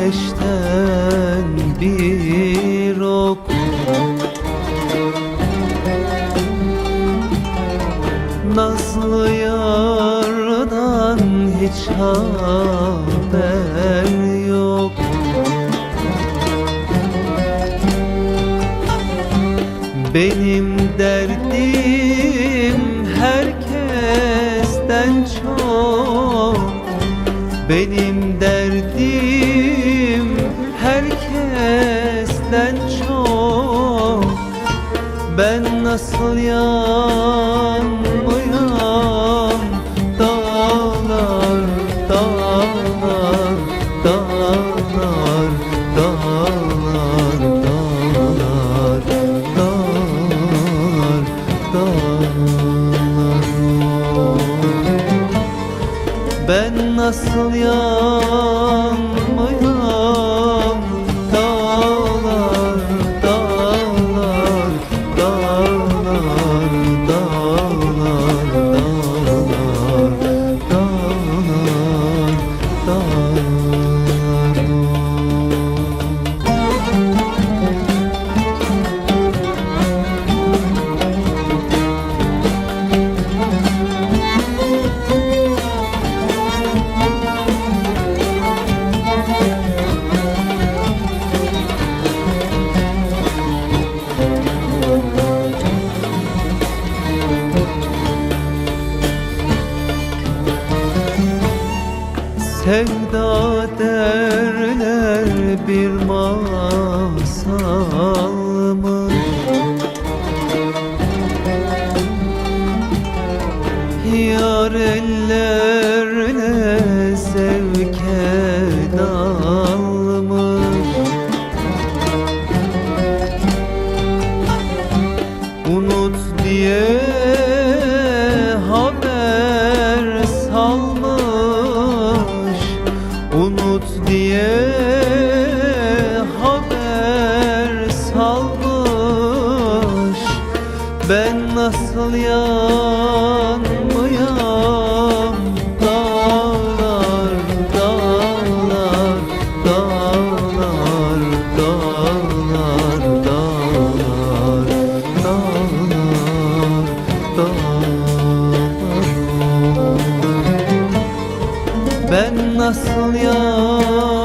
ateşten bir ok Nazlı yardan hiç haber yok. Benim derdim herkesten çok Benim derdim herkesten çok. Ben nasıl yanmayam nasıl yanmayam Dağlar, dağlar, dağlar, dağlar, dağlar, dağlar, dağlar Sevda derler bir masal diye haber salmış. Ben nasıl yanmayam? Dağlar, dağlar, dağlar, dağlar, dağlar, dağlar, Ben nasıl yanmayam